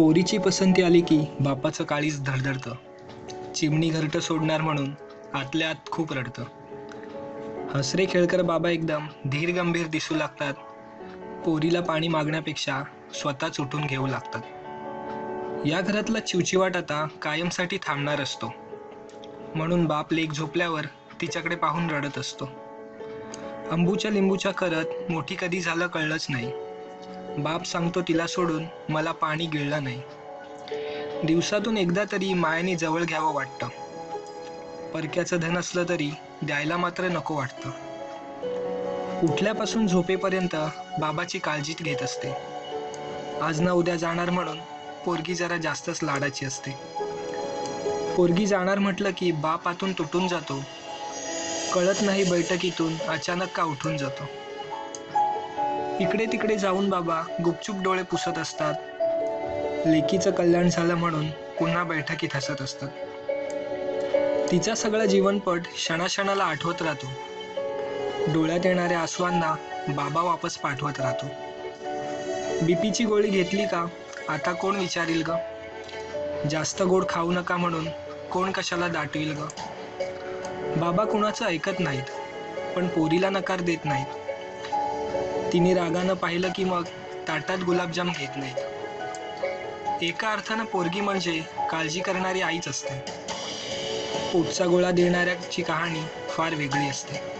पोरीची पसंती आली की बापाचं काळीच धडधडतं. चिमणी घरटं सोडणार म्हणून आतल्या आत खूप रडतं. हसरे खेळकर बाबा एकदम धीर गंभीर दिसू लागतात. पोरीला पाणी मागण्यापेक्षा स्वतःच उठून घेऊ लागतात. या घरातला चिवचिवाट आता कायमसाठी थांबणार असतो. म्हणून बाप लेक झोपल्यावर तिच्याकडे पाहून रडत असतो. अंबूच्या लिंबूच्या करत मोठी कधी झालं कळलंच नाही. बाप सांगतो तिला सोडून मला पाणी गिळलं नाही. दिवसातून एकदा तरी मायाने जवळ घ्यावं वाटतं. परक्याचं धन असलं तरी द्यायला मात्र नको वाटतं. उठल्यापासून झोपेपर्यंत बाबाची काळजीच घेत असते. आज ना उद्या जाणार म्हणून पोरगी जरा जास्तच लाडाची असते. पोरगी जाणार म्हटलं की बाप आतून तुटून जातो. कळत नाही बैठकीतून अचानक का उठून जातो. इकडे तिकडे जाऊन बाबा गुपचूप डोळे पुसत असतात. लेकीचं कल्याण झालं म्हणून पुन्हा बैठकीत हसत असतात. तिचा सगळा जीवनपट क्षणाक्षणाला आठवत राहतो. डोळ्यात येणाऱ्या आसवांना बाबा वापस पाठवत राहतो. बीपीची गोळी घेतली का? आता कोण विचारील ग? जास्त गोड खाऊ नका म्हणून कोण कशाला दाटवील ग? बाबा कुणाचं ऐकत नाहीत पण पोरीला नकार देत नाहीत. तिने रागानं पाहिलं की मग ताटात गुलाबजाम घेत नाहीत. एका अर्थानं पोरगी म्हणजे काळजी करणारी आईच असते. पोटचा गोळा देणाऱ्याची कहाणी फार वेगळी असते.